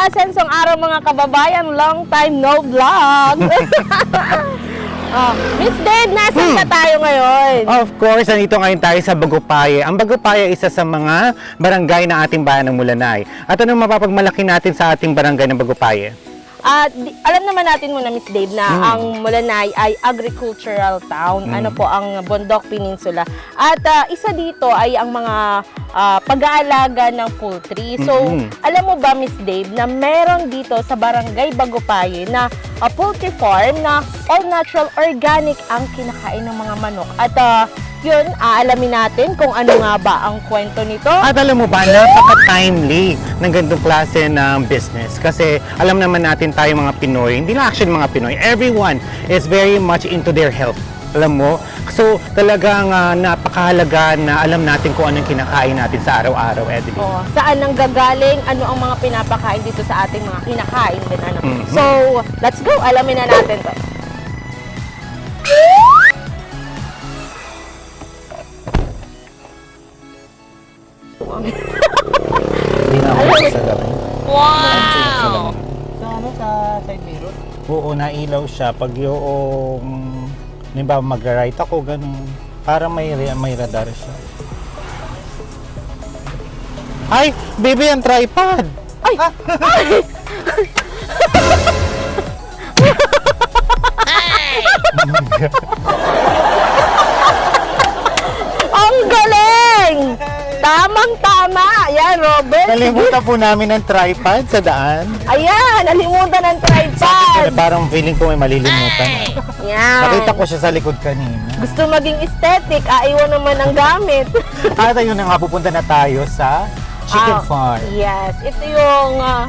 mataasensong araw mga kababayan, long time no vlog. oh, Miss Dave, nasan Hmm. na tayo ngayon? Of course, nandito ngayon tayo sa Bagupaye. Ang Bagupaye isa sa mga barangay ng ating bayan ng Mulanay. At anong mapapagmalaki natin sa ating barangay ng Bagupaye? At di- alam naman natin muna Miss Dave na Hmm. ang Mulanay ay agricultural town. Ano po ang Bondok Peninsula. At ah, isa dito ay ang mga ah, pag-aalaga ng poultry. So, Mhm. alam mo ba Miss Dave na meron dito sa Barangay Bagupaye na ah, poultry farm na all natural organic ang kinakain ng mga manok. At ah, yun, aalamin natin kung ano nga ba ang kwento nito. At alam mo ba, napaka-timely ng ganitong klase ng business. Kasi alam naman natin tayo mga Pinoy, hindi lang actually mga Pinoy, everyone is very much into their health. Alam mo? So, talagang ah, napakahalaga na alam natin kung anong kinakain natin sa araw-araw, Edeline. Oh, saan nang gagaling, ano ang mga pinapakain dito sa ating mga kinakain din ano. Mhm. So, let's go. Alamin na natin 'to. Oo, nailaw siya. Pag yung, halimbawa mag-right ako, ganun. Para may, may radar siya. Ay, baby, ang tripod! Ay! Ang Tamang-tama! Yan, Robert. Nalimutan po namin ang tripod sa daan. Ayan, nalimutan ng Pero tripod. parang feeling ko may malilimutan. Yan. Nakita ko siya sa likod kanina. Gusto maging aesthetic, aiwan naman ang gamit. At ayun na nga, pupunta na tayo sa chicken Ah, farm. Yes, ito yung ah,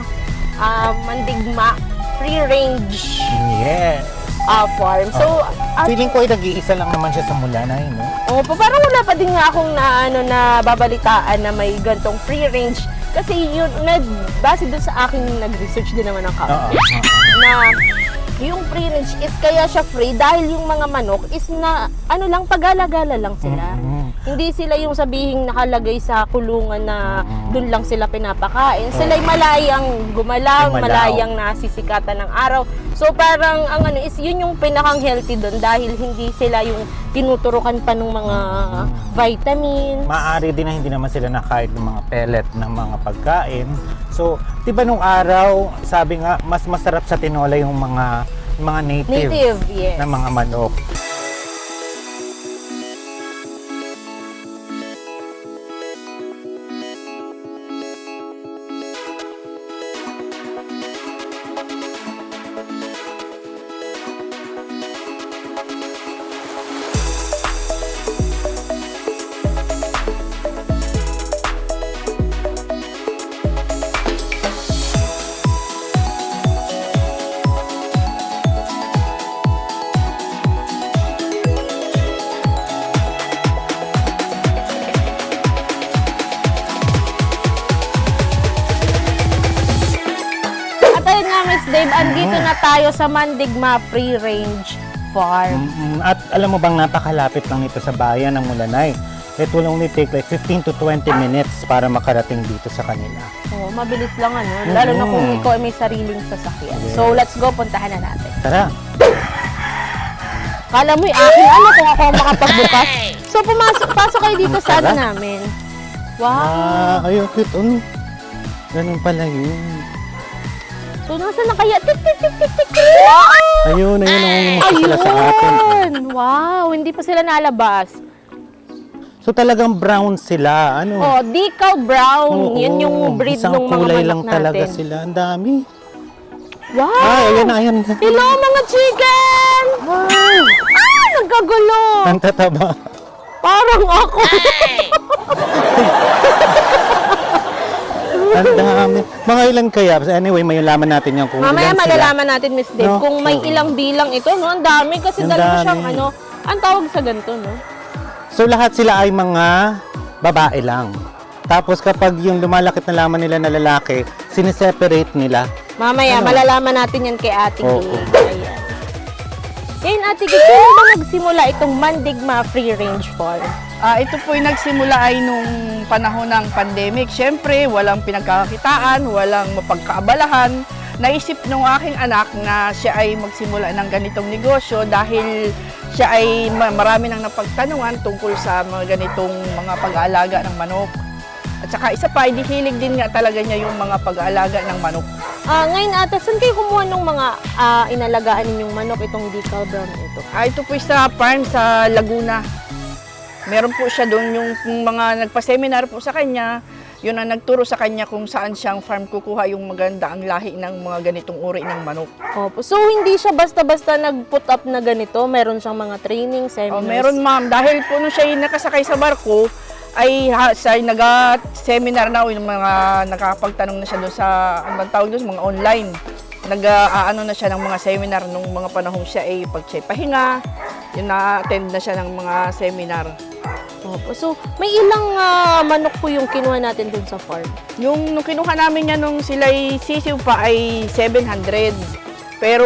ah, Mandigma free range Yes. Ah, farm. So, ah, Feeling ko ay nag-iisa lang naman siya sa Mulanay, no? oh, pa- parang wala pa din nga akong na, ano, na babalitaan na may gantong free range. Kasi yun, nag, base dun sa aking nag-research din naman ng company, oo. na yung free range is kaya siya free dahil yung mga manok is na ano lang pag-alagala lang sila. Mhm. Hindi sila yung sabihing nakalagay sa kulungan na Mhm. doon lang sila pinapakain. Sila'y malayang gumalaw, Gumalaw. malayang nasisikatan ng araw. So parang ang ano is yun yung pinakang healthy doon dahil hindi sila yung tinuturukan pa ng mga vitamins. Maaari din na hindi naman sila nakain ng mga pellet ng mga pagkain. So, 'di ba nung araw, sabi nga mas masarap sa tinola yung mga mga native, Native, yes. na mga manok. Andito na tayo sa Mandigma Free Range Farm. Mm, At alam mo bang napakalapit lang nito sa bayan ng Mulanay. It will only take like 15 to 20 minutes para makarating dito sa kanila. Oh, mabilis lang ano, lalo na kung ikaw ay may sariling sasakyan. Yes. So let's go, puntahan na natin. Tara! Kala mo yung akin, ano kung ako ang makapagbukas? So pumasok, pasok kayo dito sa ano Tara. namin. Wow! Ah, ayun, cute. Ano? Ganun pala yun. So nasa na kaya? Tik, tik, tik, tik, tik, tik. Wow! Ayun, ayun, nangungumusok sila sa atin. Ayun! Wow! Hindi pa sila nalabas. So talagang brown sila. Ano? Oh, decal brown. Oo, Yan yung breed ng mga kulay manok lang natin. talaga sila. Ang dami. Wow! Ay, ayun na, ayun na. Hello mga chicken! Wow! Ah! Nagkagulo! Ang tataba. Parang ako. Ang dami. Mga ilan kaya? Anyway, may laman natin yan kung Mamaya ilan sila. malalaman natin, Miss Dave, No? kung may Oo. ilang bilang ito, no? Ang dami kasi Ang dalawa dami. siyang ano, ang tawag sa ganito, no? So lahat sila ay mga babae lang. Tapos kapag yung lumalakit na laman nila na lalaki, sineseparate nila. Mamaya, Ano? malalaman natin yan kay Ate Oo. Ayan. Ngayon, Ate Gay, kailan ba nagsimula itong Mandigma Free Range Farm? Ah, ito po yung nagsimula ay nung panahon ng pandemic. Siyempre, walang pinagkakakitaan, walang mapagkaabalahan. Naisip nung aking anak na siya ay magsimula ng ganitong negosyo dahil siya ay ma- marami nang napagtanungan tungkol sa mga ganitong mga pag-aalaga ng manok. At saka isa pa, hindi hilig din nga talaga niya yung mga pag-aalaga ng manok. Ah, ngayon ate, saan kayo kumuha ng mga ah, inalagaan ninyong manok itong decal brown ito? Ah, ito po sa farm sa Laguna. Meron po siya doon yung mga nagpa-seminar po sa kanya. Yun ang nagturo sa kanya kung saan siyang farm kukuha yung maganda ang lahi ng mga ganitong uri ng manok. Opo. So, hindi siya basta-basta nag-put up na ganito. Meron siyang mga training, Oh, seminars. meron ma'am, dahil po nung siya nakasakay sa barko, ay ha, siya ay nag-seminar na o yung mga nakapagtanong na siya doon sa, ang tawag doon, mga online. Nag-aano na siya ng mga seminar nung mga panahong siya ay pag siya pahinga, yun na-attend na siya ng mga seminar. Opo. So, may ilang ah, manok po yung kinuha natin dun sa farm? Yung nung kinuha namin niya nung sila ay sisiw pa ay 700. Pero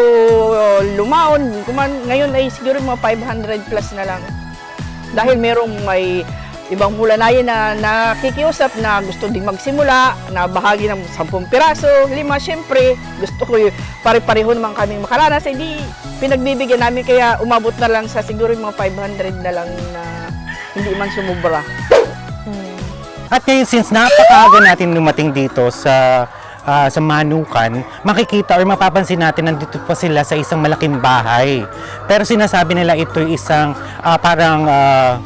uh, lumaon, kuman, ngayon ay siguro mga 500 plus na lang. Dahil merong may ibang mulanayan na nakikiusap na gusto ding magsimula, na bahagi ng 10 piraso, lima, syempre, gusto ko pare-pareho naman kaming makaranas, hindi pinagbibigyan namin kaya umabot na lang sa siguro yung mga 500 na lang na hindi man sumubra. Hmm. At ngayon, since napakaaga natin lumating dito sa ah, sa Manukan, makikita or mapapansin natin nandito pa sila sa isang malaking bahay. Pero sinasabi nila ito isang ah, parang ah,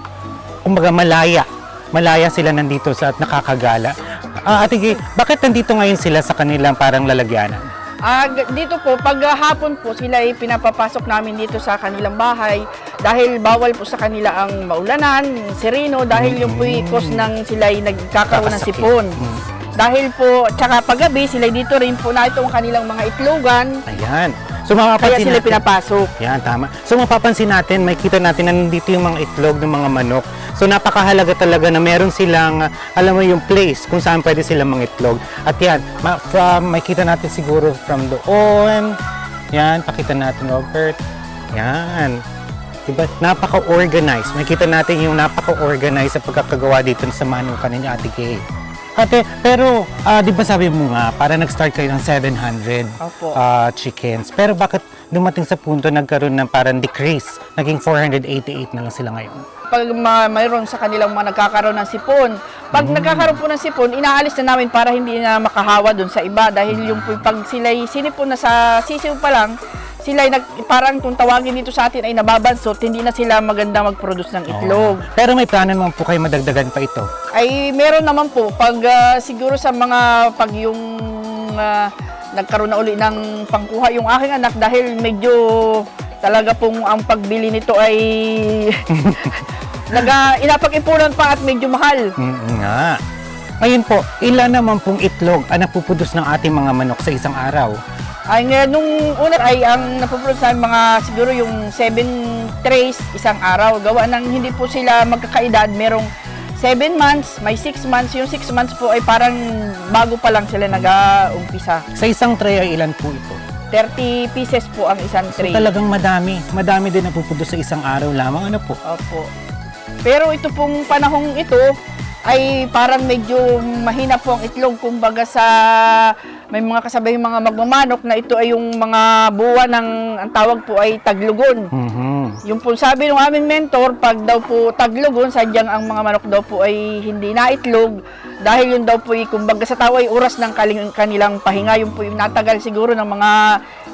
kumbaga malaya. Malaya sila nandito sa at nakakagala. Ah, Ate Gay, bakit nandito ngayon sila sa kanilang parang lalagyanan? G- dito po, pag hapon po, sila ay pinapapasok namin dito sa kanilang bahay dahil bawal po sa kanila ang maulanan, sereno, dahil yung po yung cause ng sila ay nagkakaroon ng sipon. Mm. Dahil po, tsaka paggabi, sila dito rin po na itong kanilang mga itlogan, Ayan. So kaya mapapansin sila natin, pinapasok. Yan, tama. So mapapansin natin, may kita natin na nandito yung mga itlog ng mga manok. So napakahalaga talaga na meron silang, alam mo yung place kung saan pwede silang mangitlog. At yan, ma- from, may kita natin siguro from doon. Yan, pakita natin Robert. Yan. Diba? Napaka-organized. Makita natin yung napaka-organized sa pagkakagawa dito sa manukan ninyo, Ate Kay. Ate, pero ah, di ba sabi mo nga, para nag-start kayo ng 700 Opo. ah, chickens. Pero bakit dumating sa punto nagkaroon ng parang decrease? Naging 488 na lang sila ngayon. Pag ma- mayroon sa kanilang mga nagkakaroon ng sipon, pag nagkakaroon po ng sipon, inaalis na namin para hindi na makahawa doon sa iba dahil yung po- pag sila sinipon na sa sisiw pa lang, sila ay nag, parang kung tawagin dito sa atin ay nababansot, hindi na sila maganda mag-produce ng itlog. Oo. Pero may plano naman po kayo madagdagan pa ito. Ay meron naman po pag ah, siguro sa mga pag yung ah, nagkaroon na uli ng pangkuha yung aking anak dahil medyo talaga pong ang pagbili nito ay naga inapag-ipunan pa at medyo mahal. Mm, nga. Ngayon po, ilan naman pong itlog ang napupudos ng ating mga manok sa isang araw? Ay nga nung una ay ang napuproduce sa mga siguro yung 7 trays isang araw. Gawa ng hindi po sila magkakaedad, merong 7 months, may 6 months. Yung 6 months po ay parang bago pa lang sila nag-umpisa. Sa isang tray ay ilan po ito? 30 pieces po ang isang So tray. talagang madami. Madami din napupudos sa isang araw lamang. Ano po? Opo. Pero ito pong panahong ito ay parang medyo mahina po ang itlog kumbaga sa may mga kasabay yung mga magmamanok na ito ay yung mga buwan ng ang tawag po ay taglugon. Mhm. Yung po sabi ng aming mentor, pag daw po taglugon, sadyang ang mga manok daw po ay hindi naitlog dahil yun daw po ay kumbaga sa tao ay oras ng kanilang pahinga. Yung po yung natagal siguro ng mga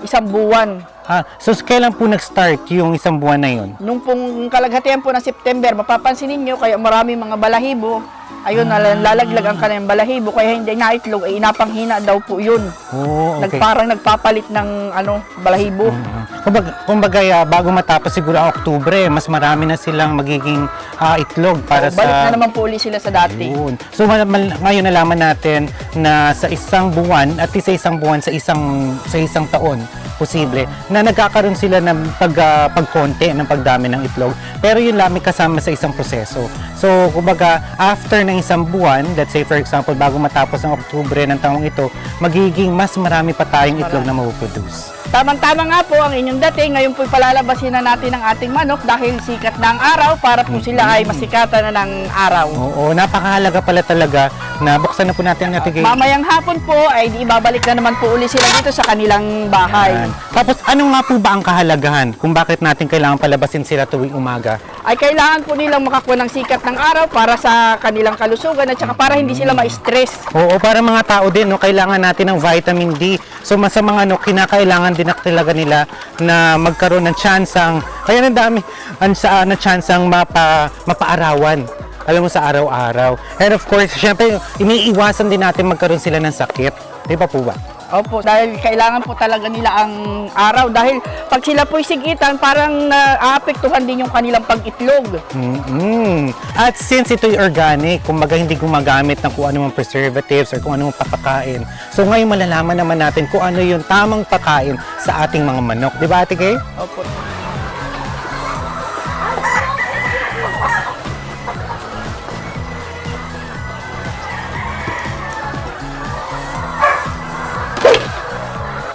isang buwan. Ah, so kailan po nag-start yung isang buwan na yun? Nung pong kalaghatian po ng September, mapapansin ninyo, kaya marami mga balahibo. Ayun, Ah. lalaglag ang kanilang balahibo, kaya hindi naitlog, ay inapanghina daw po yun. Oh, okay. Nagparang nagpapalit ng ano, balahibo. Mhm. Kumbaga, kumbaga ah, bago matapos siguro ang Oktubre, mas marami na silang magiging ah, itlog para O, balik sa... na naman po uli sila sa dati. Yun. So mal- mal- ngayon nalaman natin na sa isang buwan at sa isang buwan sa isang sa isang taon posible na nagkakaroon sila ng pag ah, pagkonti ng pagdami ng itlog pero yun lamang kasama sa isang proseso. So kumbaga, after ng isang buwan, let's say for example, bago matapos ang Oktubre ng taong ito, magiging mas marami pa tayong itlog na mapuproduce. Tamang-tama nga po ang inyong dating. Ngayon po palalabasin na natin ang ating manok dahil sikat na ang araw para po sila ay masikatan na ng araw. Oo, napakahalaga pala talaga na buksan na po natin ang ating gate. Mamayang hapon po ay ibabalik na naman po uli sila dito sa kanilang bahay. Ayan. Tapos, ano nga po ba ang kahalagahan kung bakit natin kailangan palabasin sila tuwing umaga? Ay kailangan po nilang makakuha ng sikat ng araw para sa kanilang kalusugan at saka para hindi sila ma-stress. Oo, para mga tao din, no, kailangan natin ng vitamin D. So, mas sa mga ano, kinakailangan din talaga nila na magkaroon ng tsansang, kaya na dami, ang sa na tsansang mapa, mapaarawan. Alam mo, sa araw-araw. And of course, syempre, iniiwasan din natin magkaroon sila ng sakit. Di ba po ba? Opo, dahil kailangan po talaga nila ang araw dahil pag sila po'y sigitan, parang naaapektuhan din yung kanilang pag-itlog. mm At since ito'y organic, kumbaga hindi gumagamit ng kung anumang preservatives or kung anumang papakain. So ngayon malalaman naman natin kung ano yung tamang pakain sa ating mga manok. Di ba, Ate Kay? Opo.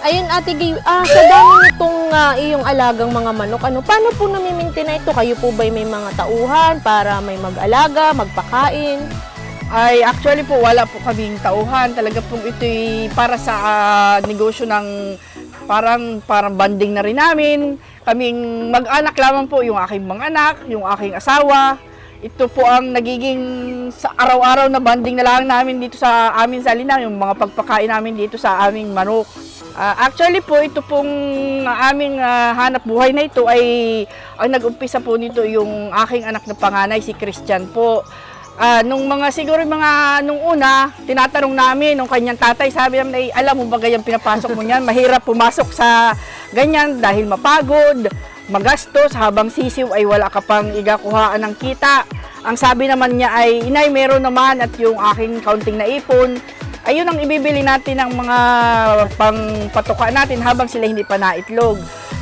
Ayun, Ate Gay, ah, sa dami nitong ah, iyong alagang mga manok, ano, paano po namimintin na ito? Kayo po ba may mga tauhan para may mag-alaga, magpakain? Ay actually po wala po kaming tauhan. Talaga pong ito'y para sa ah, negosyo ng parang parang banding na rin namin. Kaming mag-anak lamang po yung aking mga anak, yung aking asawa. Ito po ang nagiging sa araw-araw na banding na lang namin dito sa amin sa Linang, yung mga pagpakain namin dito sa aming manok. Ah, actually po, ito pong aming ah, hanap buhay na ito ay ang nag-umpisa po nito yung aking anak na panganay, si Christian po. Ah, nung mga siguro mga nung una, tinatanong namin nung kanyang tatay, sabi namin, ay, alam mo ba ganyang pinapasok mo niyan? Mahirap pumasok sa ganyan dahil mapagod, magastos, habang sisiw ay wala ka pang igakuhaan ng kita. Ang sabi naman niya ay, inay, meron naman at yung aking kaunting naipon, ayun ang ibibili natin ng mga pangpatuka natin habang sila hindi pa naitlog.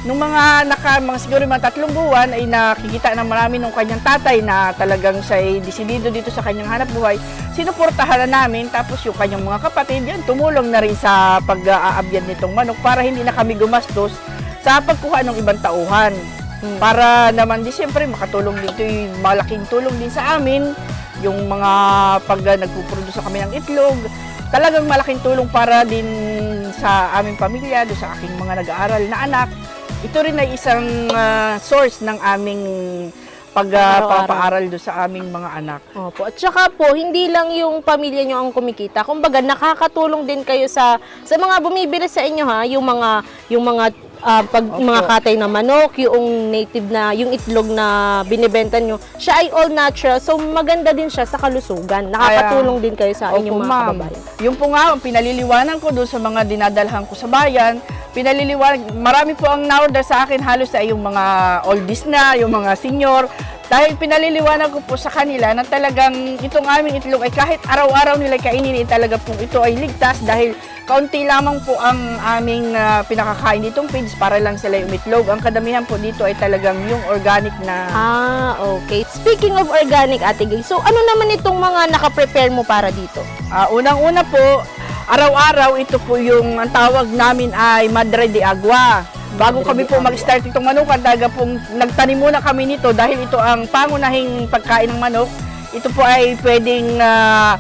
Nung mga naka, mga siguro mga tatlong buwan ay nakikita na marami nung kanyang tatay na talagang siya ay desidido dito sa kanyang hanap buhay. Sinuportahan na namin tapos yung kanyang mga kapatid yan tumulong na rin sa pag-aabyad nitong manok para hindi na kami gumastos sa pagkuha ng ibang tauhan. Para naman di siyempre makatulong dito yung malaking tulong din sa amin yung mga pag nagpuproduce kami ng itlog talagang malaking tulong para din sa aming pamilya, do sa aking mga nag-aaral na anak. Ito rin ay isang ah, source ng aming pagpapaaral do sa aming mga anak. Opo. At saka po, hindi lang yung pamilya nyo ang kumikita. Kumbaga, nakakatulong din kayo sa sa mga bumibili sa inyo ha, yung mga yung mga ah, pag Opo. mga katay na manok, yung native na yung itlog na binibenta nyo, siya ay all natural. So maganda din siya sa kalusugan. Nakakatulong din kayo sa Opo, inyong mga ma'am. kababayan. Yung po nga, ang pinaliliwanan ko doon sa mga dinadalhan ko sa bayan, pinaliliwanag, marami po ang na-order sa akin halos ay yung mga oldies na, yung mga senior, dahil pinaliliwanag ko po sa kanila na talagang itong aming itlog ay kahit araw-araw nila kainin, eh, talaga po ito ay ligtas dahil kaunti lamang po ang aming ah, pinakakain ditong feeds para lang sila yung itlog. Ang kadamihan po dito ay talagang yung organic na Ah, okay. Speaking of organic, Ate Gay, so ano naman itong mga nakaprepare mo para dito? Ah, unang-una po, araw-araw ito po yung ang tawag namin ay Madre de Agua. Bago kami po mag-start itong manukan, talaga pong nagtanim muna kami nito dahil ito ang pangunahing pagkain ng manok. Ito po ay pwedeng ah,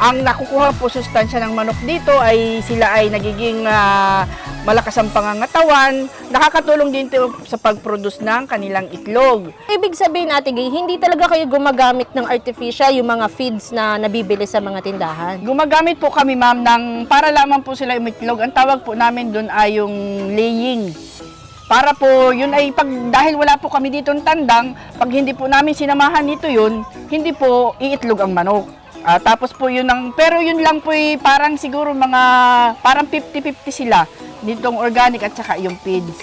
ang nakukuha po sustansya ng manok dito ay sila ay nagiging ah, malakas ang pangangatawan. Nakakatulong din ito sa pag-produce ng kanilang itlog. Ibig sabihin, Ate Gay, hindi talaga kayo gumagamit ng artificial, yung mga feeds na nabibili sa mga tindahan. Gumagamit po kami ma'am ng para lamang po sila umitlog. Ang tawag po namin doon ay yung laying. Para po, yun ay pag, dahil wala po kami dito ng tandang, pag hindi po namin sinamahan nito yun, hindi po iitlog ang manok. Ah, tapos po yun ang, pero yun lang po ay parang siguro mga, parang 50-50 sila. Ditong organic at saka yung feeds.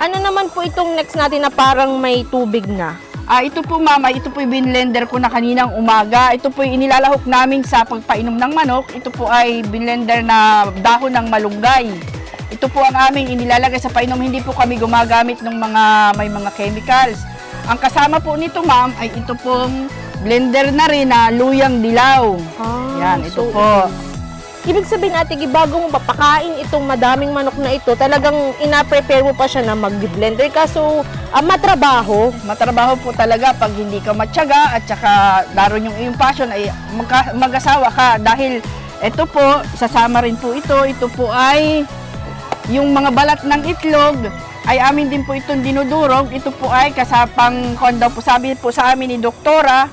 Ano naman po itong next natin na parang may tubig na? Ah, ito po mama, ito po yung binlender ko na kaninang umaga. Ito po yung inilalahok namin sa pagpainom ng manok. Ito po ay binlender na dahon ng malunggay. Ito po ang aming inilalagay sa painom. Hindi po kami gumagamit ng mga may mga chemicals. Ang kasama po nito ma'am ay ito pong blender na rin na luyang dilaw. Ah, Yan, ito so po. Ibig sabihin natin, bago mo papakain itong madaming manok na ito, talagang ina-prepare mo pa siya na mag-blender ka. So, ah, matrabaho. Matrabaho po talaga pag hindi ka matyaga at saka daron yung iyong passion ay magka- mag-asawa ka dahil ito po, sasama rin po ito. Ito po ay yung mga balat ng itlog ay amin din po itong dinudurog. Ito po ay kasapang kon daw po sabi po sa amin ni doktora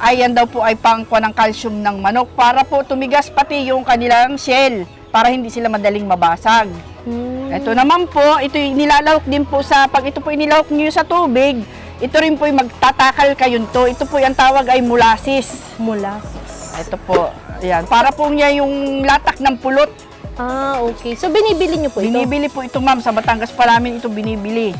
ay yan daw po ay pangkuha ng calcium ng manok para po tumigas pati yung kanilang shell para hindi sila madaling mabasag. Hmm. Ito naman po, ito nilalawak din po sa, pag ito po inilawak niyo sa tubig, ito rin po yung magtatakal kayo to. Ito po yung tawag ay molasses. Molasses. Ito po, ayan. Para po niya yung latak ng pulot. Ah, okay. So, binibili niyo po ito? Binibili po ito ma'am, sa Batangas pa namin ito binibili.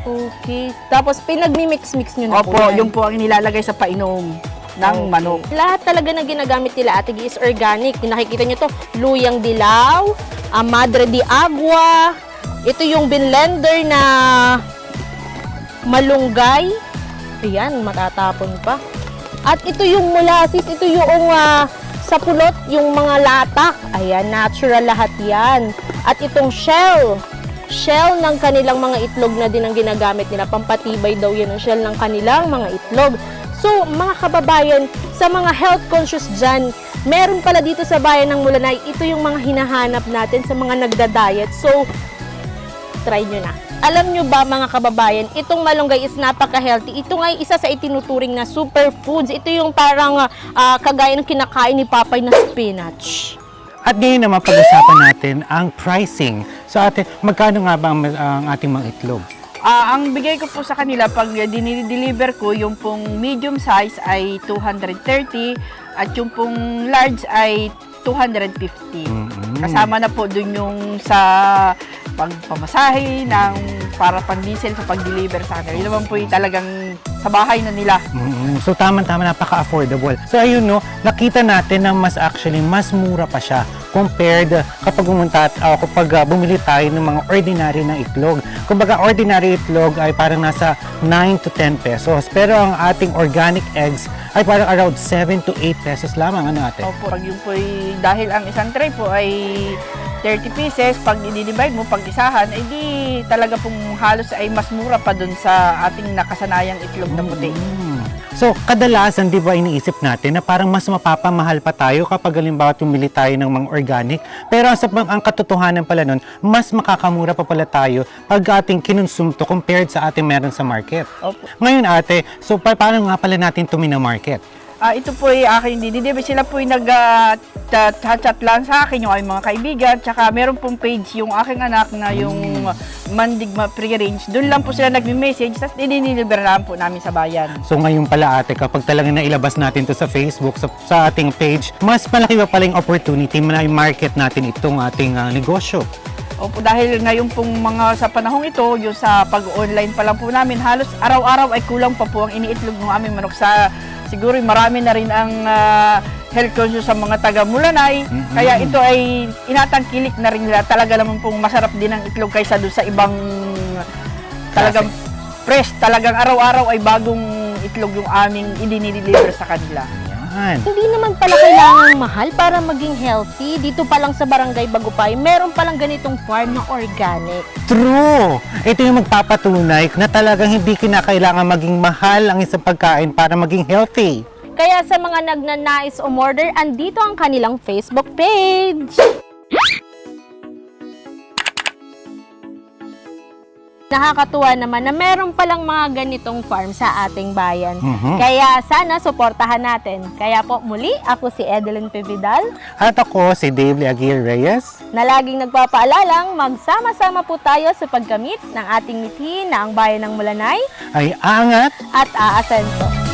Okay. Tapos, pinagmi-mix-mix niyo na Opo, po yan. yung po ang nilalagay sa painom ng Okay. manok. Lahat talaga na ginagamit nila ate is organic. Yung Nakikita nyo to, luyang dilaw, ah, madre di agua, ito yung blender na malunggay. Ayan, matatapon pa. At ito yung molasses, ito yung ah, sa pulot, yung mga latak. Ayan, natural lahat yan. At itong shell, shell ng kanilang mga itlog na din ang ginagamit nila. Pampatibay daw yan ang shell ng kanilang mga itlog. So, mga kababayan, sa mga health conscious dyan, meron pala dito sa bayan ng Mulanay, ito yung mga hinahanap natin sa mga nagda-diet. So, try nyo na. Alam nyo ba mga kababayan, itong malunggay is napaka-healthy. Ito nga ay isa sa itinuturing na superfoods. Ito yung parang ah, kagaya ng kinakain ni Papay na spinach. At ngayon naman pag-usapan natin ang pricing. So ate, magkano nga ba ang, ang ating mga itlog? Ah, ang bigay ko po sa kanila pag dinideliver ko, yung pong medium size ay 230 at yung pong large ay 250. Mm-mm. Kasama na po dun yung sa pagpamasahe ng para pang diesel sa pag-deliver sa kanila. Yun naman po yung talagang sa bahay na nila. Mm, So tama-tama napaka-affordable. So ayun no, nakita natin na mas actually mas mura pa siya compared kapag pumunta at ah, kapag ah, bumili tayo ng mga ordinary na itlog. Kumbaga ordinary itlog ay parang nasa 9 to 10 pesos. Pero ang ating organic eggs ay parang around 7 to 8 pesos lamang ano ate. Opo, pag yung po ay- dahil ang isang tray po ay 30 pieces, pag i-divide mo, pag isahan, ay di talaga pong halos ay mas mura pa dun sa ating nakasanayang itlog na puti. Mm. So, kadalasan, di ba, iniisip natin na parang mas mapapamahal pa tayo kapag halimbawa tumili tayo ng mga organic. Pero sa- ang katotohanan pala nun, mas makakamura pa pala tayo pag ating kinonsumto compared sa ating meron sa market. Opo. Ngayon ate, so pa- paano nga pala natin tumina market? Ah, ito po ay aking dinidibi. Sila po ay nag-chat lang sa akin, yung aking mga kaibigan. Tsaka meron pong page yung aking anak na yung Mandigma Pre-Range. Doon lang po sila nagme-message, tapos dinideliver lang po namin sa bayan. So ngayon pala ate, kapag talagang nailabas natin to sa Facebook, sa, sa ating page, mas malaki pa pala yung opportunity na i-market natin itong ating ah, negosyo. Opo, dahil ngayon pong mga sa panahong ito, yung sa pag-online pa lang po namin, halos araw-araw ay kulang pa po ang iniitlog ng aming manok sa siguro marami na rin ang ah, health conscious sa mga taga Mulanay. Mhm. Kaya ito ay inatangkilik na rin nila. Talaga naman pong masarap din ang itlog kaysa doon sa ibang talagang fresh. Talagang araw-araw ay bagong itlog yung aming idinideliver sa kanila. Yan. Hindi naman pala kailangang mahal para maging healthy. Dito pa lang sa Barangay Bagupay, meron palang ganitong farm na organic. True! Ito yung magpapatunay na talagang hindi kinakailangan maging mahal ang isang pagkain para maging healthy. Kaya sa mga nagnanais umorder, andito ang kanilang Facebook page. Nakakatuwa naman na meron palang mga ganitong farm sa ating bayan. Mhm. Kaya sana suportahan natin. Kaya po muli, ako si Edeline Pevidal At ako si Dave Leaguir Reyes. na laging nagpapaalalang magsama-sama po tayo sa pagkamit ng ating mithi na ang bayan ng Mulanay Ay angat at aasenso.